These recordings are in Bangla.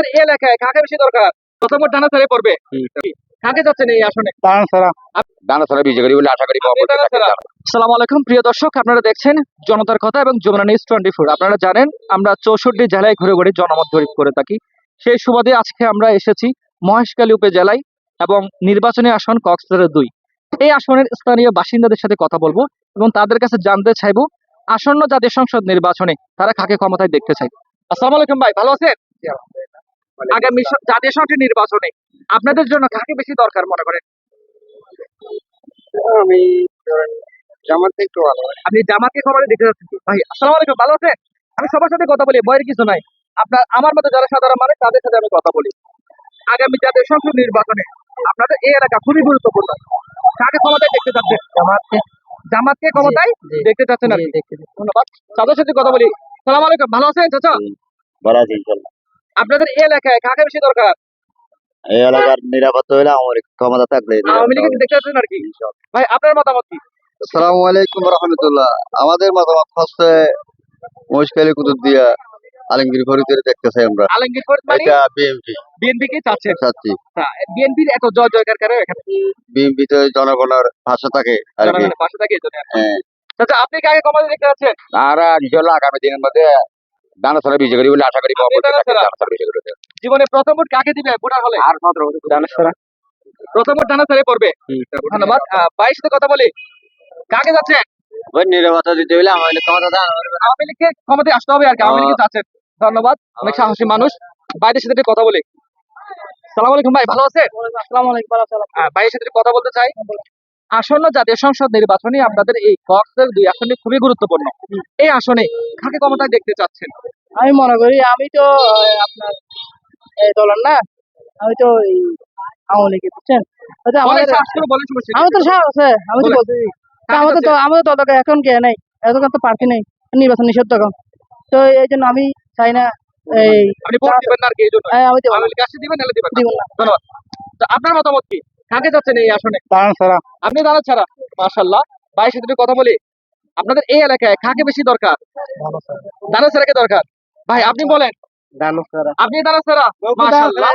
এই এলাকায় কাকে বেশি দরকার? প্রথম ডানা ছেড়ে পড়বে। কাকে যাচ্ছেন এই আসনে? দানা ছাড়া। বিজয় করি বলে আশা করি আপনি দানা ছাড়া। আসসালামু আলাইকুম প্রিয় দর্শক আপনারা দেখছেন জনতার কথা এবং যমুনা নিউজ টোয়েন্টি ফোর। আপনারা জানেন আমরা চৌষট্টি জেলায় ঘুরে ঘুরে জনমত জরিপ করে থাকি। সেই সুবাদে আজকে আমরা এসেছি মহেশখালী উপজেলায় এবং নির্বাচনী আসন কক্সবাজার দুই। এই আসনের স্থানীয় বাসিন্দাদের সাথে কথা বলব এবং তাদের কাছে জানতে চাইব আসন্ন জাতীয় সংসদ নির্বাচনে তারা কাকে ক্ষমতায় দেখতে চাই আসসালামু আলাইকুম ভাই ভালো আছেন? আগামী জাতীয় সংসদ নির্বাচনে আপনাদের জন্য কাকে বেশি দরকার মনে করেন? আমি জামাতে একটু ভালো আপনি জামাতকে খবরে দেখতে যাচ্ছেন ভাই আসসালামু আলাইকুম ভালো আছেন? আমি সবার সাথে কথা বলি বইয়ের কিছু নাই। আপনার আমার মতো যারা সাধারণ মানুষ তাদের সাথে আমি কথা বলি। আগামী জাতীয় সংসদ নির্বাচনে আপনাদের এই এলাকা খুবই গুরুত্বপূর্ণ। কাকে ক্ষমতায় দেখতে চাচ্ছেন? জামাতকে। জামাতকে ক্ষমতায় দেখতে চাচ্ছেন আপনি। ধন্যবাদ। তাদের সাথে কথা বলি। সালাম আলাইকুম ভালো আছেন চাচা? ভালো আছি ইনশাল্লাহ। আপনাদের এই এলাকায় কাকে বেশি দরকার? এই এলাকার নিরাপত্তা হইলে আমার ক্ষমতা থাকলে আওয়ামী লীগকে দেখতে চাচ্ছেন আর কি। ভাই আপনার মতামত কি? আসসালামু আলাইকুম রহমতুল্লাহ। আমাদের মতামত হচ্ছে মহিষকালী কুতুব দিয়া আলমগীর ফরিদের দেখতে চাই আমরা। আলমগীর ফরিদ মানে? এটা বিএমপি বিএনপি কে চাচ্ছেন চাচ্ছি। বিএনপির এত জয় জয়কার করে এখানে? বিএমপি তো জনগণের ভাষা থাকে আর কি। জনগণের পাশে থাকে এই হ্যাঁ। চাচা আপনি কাকে ক্ষমতায় দেখতে চাচ্ছেন আর ইনশাল্লাহ আগামী দিনের মধ্যে দানা ছাড়া বিজয় করি বলে আশা করি দানা ছাড়া? দানা ছাড়া বিজয় করি জীবনে প্রথম ভোট কাকে দিবে? ভোটার হলে। আর মাত্র প্রথম ভোট ছেড়ে পড়বে। ধন্যবাদ। সাথে কথা বলি কাকে যাচ্ছেন নিরাপত্তা দিতে হইলে আমার ক্ষমতা দান আওয়ামী লীগকে ক্ষমতায় আসতে হবে আর কি আওয়ামী লীগকে যাচ্ছেন ধন্যবাদ। অনেক সাহসী মানুষ। বাইরের সাথে কথা বলি। সালাম আলাইকুম ভাই ভালো আছেন? আসসালামু আলাইকুম আহ, ভাইয়ের সাথে কথা বলতে চাই। আসন্ন জাতীয় সংসদ নির্বাচনে আপনাদের এই কক্সের দুই আসনটি খুবই গুরুত্বপূর্ণ। এই আসনে কাকে ক্ষমতায় দেখতে চাচ্ছেন? আমি মনে করি আমি তো আপনার এই দলের না আমি তো আওয়ামী লীগের বুঝছেন? আমাদের। আমি তো সাহস আছে আমি তো তা তো আমাদের ততকে এখন কে নেই? এতক্ষণ তো প্রার্থী নেই নির্বাচন তো এই জন্য আমি চাই না এই আপনি ভোট দিবেন না আর কি এই জন্য। হ্যাঁ, আমি দিবেন না। ধন্যবাদ। আপনার মতামত কি? কাকে যাচ্ছেন এই আসনে? দাঁড়ান ছাড়া। আপনি দাঁড়া ছাড়া। মাশাল্লাহ ভাই সাথে কথা বলি। আপনাদের এই এলাকায় কাকে বেশি দরকার? দানা ছাড়াকে দরকার? ভাই আপনি বলেন। আপনি দানা ছাড়া? মাশাল্লাহ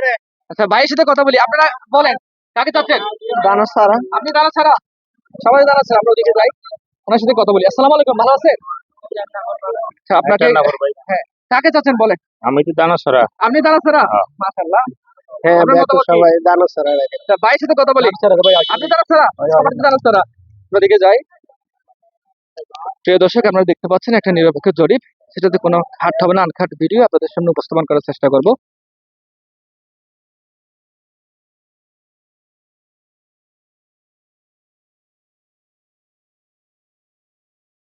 আচ্ছা ভাইয়ের সাথে কথা বলি। আপনারা বলেন কাকে চাচ্ছেন? দাঁড়ান ছাড়া। আপনি দানা ছাড়া? সবাই দানা ছাড়া আমরা ওদিকে যাই। ওনার সাথে কথা বলি। আসসালামু আলাইকুম ভালো আছেন? আচ্ছা আপনাকে হ্যাঁ কাকে চাচ্ছেন বলেন? আমি তো দানা ছড়া। আপনি দানা ছাড়া? হ্যাঁ। হ্যাঁ সবাই সাথে কথা বলি। আপনি দানা ছাড়া? সবাই দানা ছাড়া। ওদিকে যাই। প্রিয় দর্শক আপনারা দেখতে পাচ্ছেন একটা নিরপেক্ষ জরিপ। সেটাতে কোনো খাট হবে না আনখাট ভিডিও আপনাদের সামনে উপস্থাপন করার চেষ্টা করব।